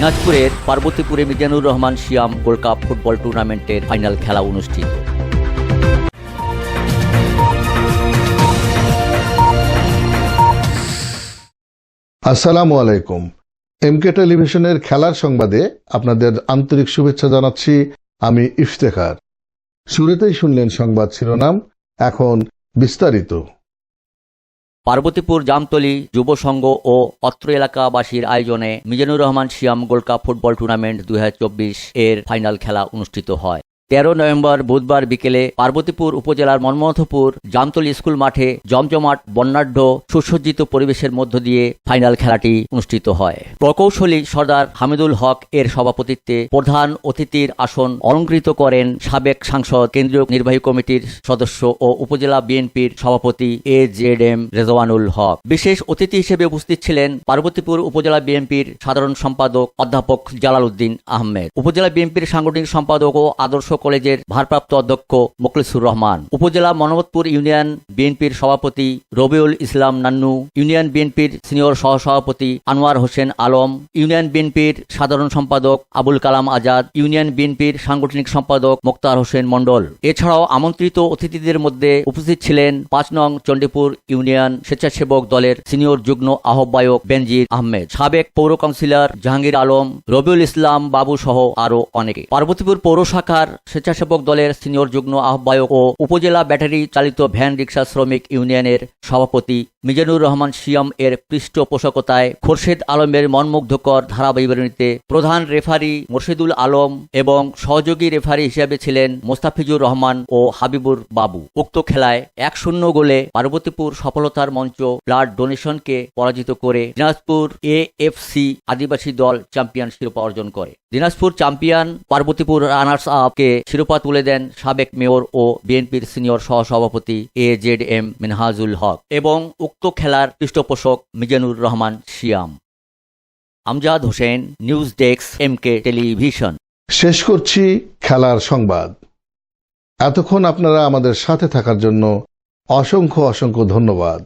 দিনাজপুরের পার্বতীপুরে Mizanur Rahman Shiyam gold cup football টুর্নামেন্টের final খেলা অনুষ্ঠিত। আসসালামু আলাইকুম। এমকে টেলিভিশনের খেলার সংবাদে আপনাদের আন্তরিক শুভেচ্ছা জানাচ্ছি আমি ইফতেখার। শুরুতেই শুনলেন সংবাদ শিরোনাম, এখন বিস্তারিত। পার্বতীপুর জামতলি যুব সংঘ ও অত্র এলাকাবাসীর আয়োজনে Mizanur Rahman Shiyam gold cup football tournament দু হাজার চব্বিশ এর ফাইনাল খেলা অনুষ্ঠিত হয়। তেরো নভেম্বর বুধবার বিকেলে পার্বতীপুর উপজেলার মনমথপুর জামতল স্কুল মাঠে জমজমাট, বর্ণাঢ্য, সুসজ্জিত পরিবেশের মধ্য দিয়ে ফাইনাল খেলাটি অনুষ্ঠিত হয়। প্রকৌশলী সর্দার হামিদুল হক এর সভাপতিত্বে প্রধান অতিথির আসন অলঙ্কৃত করেন সাবেক সাংসদ, কেন্দ্রীয় নির্বাহী কমিটির সদস্য ও উপজেলা বিএনপির সভাপতি A Z M Rezwanul Haque. বিশেষ অতিথি হিসেবে উপস্থিত ছিলেন পার্বতীপুর উপজেলা বিএনপির সাধারণ সম্পাদক অধ্যাপক জালাল উদ্দিন আহমেদ। উপজেলা বিএনপির সাংগঠনিক সম্পাদক ও আদর্শ কলেজের ভারপ্রাপ্ত অধ্যক্ষ মোখলেসুর রহমান। উপজেলা মনোমতপুর ইউনিয়ন বিএনপির সভাপতি রবিউল ইসলাম নান্নু, ইউনিয়ন বিএনপির সিনিয়র সহসভাপতি আনোয়ার হোসেন আলম, ইউনিয়ন বিএনপির সাধারণ সম্পাদক আবুল কালাম আজাদ, ইউনিয়ন বিএনপির সাংগঠনিক সম্পাদক মোক্তার হোসেন মণ্ডল। এছাড়াও আমন্ত্রিত অতিথিদের মধ্যে উপস্থিত ছিলেন পাঁচ নং চণ্ডীপুর ইউনিয়ন স্বেচ্ছাসেবক দলের সিনিয়র যুগ্ম আহ্বায়ক বেনজির আহমেদ, সাবেক পৌর কাউন্সিলর জাহাঙ্গীর আলম, রবিউল ইসলাম বাবু সহ আরও অনেকে। পার্বতীপুর পৌর শাখার স্বেচ্ছাসেবক দলের সিনিয়র যুগ্ম আহ্বায়ক ও উপজেলা ব্যাটারি চালিত ভ্যান রিক্সা শ্রমিক ইউনিয়নের সভাপতি মিজানুর রহমান সিয়াম এর পৃষ্ঠপোষকতায় খোরশেদ আলমের মনমুগ্ধকর ধারাবিবরণীতে প্রধান রেফারি মোর্শেদুল আলম এবং সহযোগী রেফারি হিসেবে ছিলেন মোস্তাফিজুর রহমান ও হাবিবুর বাবু। উক্ত খেলায় এক শূন্য গোলে পার্বতীপুর সফলতার মঞ্চ ব্লাড ডোনেশনকে পরাজিত করে দিনাজপুর এ এফ সি আদিবাসী দল চ্যাম্পিয়ন শিরোপা অর্জন করে। দিনাজপুর চ্যাম্পিয়ন পার্বতীপুর রানার্স আপকে শিরোপা তুলে দেন সাবেক মেয়র ও বিএনপির সিনিয়র সহসভাপতি A Z M Minhajul Haque এবং উক্ত খেলার পৃষ্ঠপোষক Mizanur Rahman Shiyam. Amjad Hossain, news desk M K television. শেষ করছি খেলার সংবাদ। এতক্ষণ আপনারা আমাদের সাথে থাকার জন্য অসংখ্য অসংখ্য ধন্যবাদ।